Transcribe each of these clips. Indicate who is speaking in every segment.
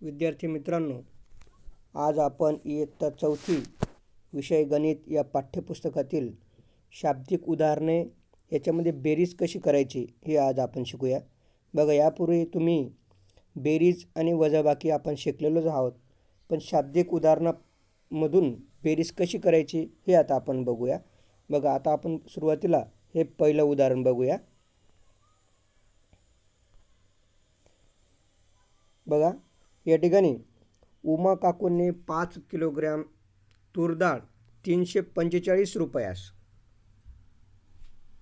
Speaker 1: विद्यार्थी मित्रांनो आज आपण इयत्ता चौथी विषय गणित या पाठ्यपुस्तकातील शाब्दिक उदाहरणे याच्यामध्ये बेरीज कशी करायची हे आज आपण शिकूया. बघा यापूर्वी तुम्ही बेरीज आणि वजाबाकी आपण शिकलेलोच आहोत पण शाब्दिक उदाहरणामधून बेरीज कशी करायची हे आता आपण बघूया. बघा आता आपण सुरुवातीला हे पहिलं उदाहरण बघूया. बघा या ठिकाणी उमा काकूंनी पाच किलोग्रॅम तूर डाळ तीनशे पंचेचाळीस रुपयास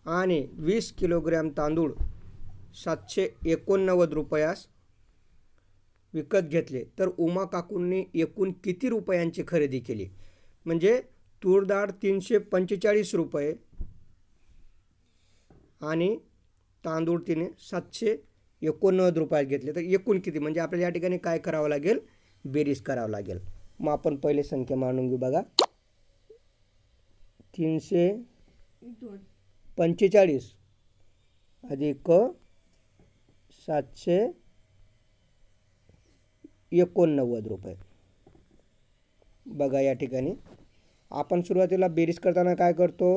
Speaker 1: आणि वीस किलोग्रॅम तांदूळ सातशे एकोणनव्वद रुपयास विकत घेतले. तर उमा काकूंनी एकूण किती रुपयांची खरेदी केली? म्हणजे तूर डाळ तीनशे पंचेचाळीस रुपये आणि तांदूळ तिने सातशे एकोणनव्वद रुपयात घेतले. तर एकूण किती? म्हणजे आपल्याला या ठिकाणी काय करावं लागेल? बेरीज करावं लागेल. मग आपण पहिले संख्या मांडून घेऊ बघा. तीनशे पंचेचाळीस अधिक सातशे एकोणनव्वद रुपये. बघा या ठिकाणी. आपण सुरुवातीला बेरीज करताना काय करतो?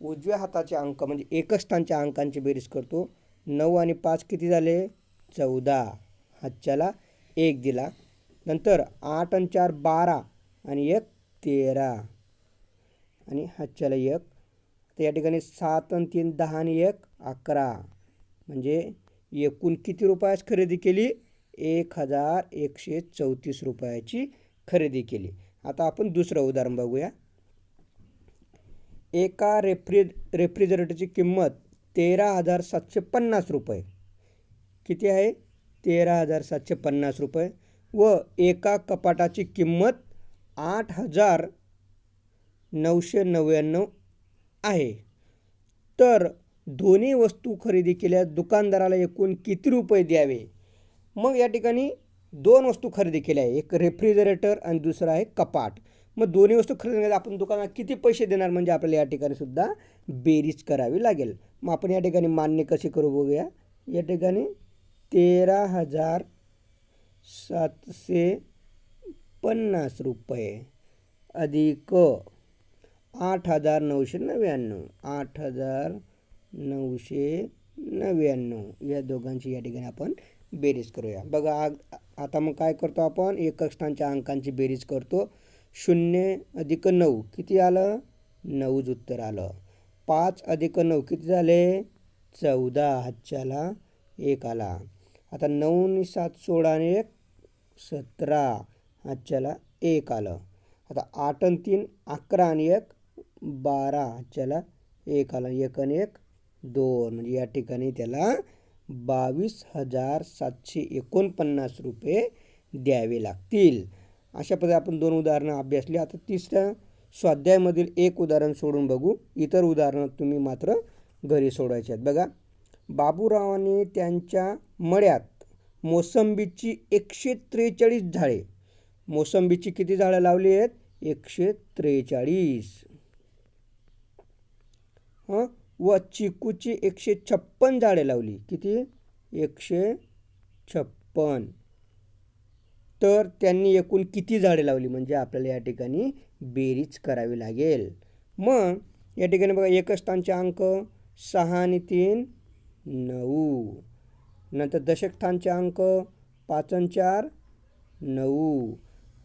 Speaker 1: उजव्या हाताचे अंक म्हणजे एकच स्थानच्या अंकांची बेरीज करतो. नऊ आणि पाच किती झाले? चौदा. हातच्याला एक दिला. नंतर आठ आणि चार बारा आणि एक तेरा. आणि हातच्याला एक. तर या ठिकाणी सात आणि तीन दहा आणि एक अकरा. म्हणजे एकूण किती रुपयास खरेदी केली? एक हजार एकशे चौतीस रुपयाची खरेदी केली. आता आपण दुसरं उदाहरण बघूया. एका रेफ्रि रेफ्रिजरेटरची किंमत तेरा हजार सातशे पन्नास रुपये. किती आहे? तेरा हजार सातशे पन्नास रुपये. व एका कपाटाची किंमत आठ हजार नऊशे नव्याण्णव आहे. तर दोन्ही वस्तू खरेदी केल्या दुकानदाराला एकूण किती रुपये द्यावे? मग या ठिकाणी दोन वस्तू खरेदी केल्या. आहे एक रेफ्रिजरेटर आणि दुसरा आहे कपाट. मग दोन्ही वस्तू खरेदी आपण दुकानात किती पैसे देणार म्हणजे आपल्याला या ठिकाणी सुद्धा बेरीज करावी लागेल. मग आपण या ठिकाणी मान्य कशी करू बघूया. या ठिकाणी तेरा हजार सातशे पन्नास रुपये. अधिक आठ हजार नऊशे नव्याण्णव. आठ हजार नऊशे नव्याण्णव. या दोघांची या ठिकाणी आपण बेरीज करूया. बघा आता मग काय करतो आपण? एकक स्थानच्या अंकांची बेरीज करतो. शून्य अधिक नऊ. किती आलं? नऊच उत्तर आलं. पाच अधिक नऊ. किती झाले? चौदा. हातच्याला एक आला. आता नऊ आणि सात सोळा आणि एक सतरा. हातच्याला एक आलं. आता आठ आणि तीन अकरा आणि एक बारा. हातच्याला एक आला. एक आणि एक दोन. म्हणजे या ठिकाणी त्याला बावीस हजार सातशे एकोणपन्नास रुपये द्यावे लागतील. अशा पद्धती आपण दोन उदाहरणं अभ्यासली आता तिसऱ्या स्वाध्यायामधील एक उदाहरण सोडून बघू. इतर उदाहरणं तुम्ही मात्र घरी सोडायचे आहेत. बघा बाबूरावांनी त्यांच्या मळ्यात मोसंबीची एकशे त्रेचाळीस झाडे मोसंबीची किती झाडं लावली आहेत? एकशे त्रेचाळीस. हं? व चिकूची एकशे छप्पन झाडे लावली. किती? एकशे छप्पन. तर त्यांनी एकूण किती झाडे लावली? म्हणजे आपल्याला या ठिकाणी बेरीज करावी लागेल. मग या ठिकाणी बघा एकच स्थानचे अंक सहा आणि तीन नऊ. नंतर दशकस्थानचे अंक पाच आणि चार नऊ.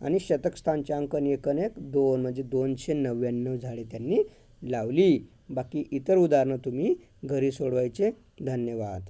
Speaker 1: आणि शतकस्थानचे अंक आणि एक आणि एक दोन. म्हणजे दोनशे नव्याण्णव झाडे त्यांनी लावली. बाकी इतर उदाहरणं तुम्ही घरी सोडवायचे. धन्यवाद.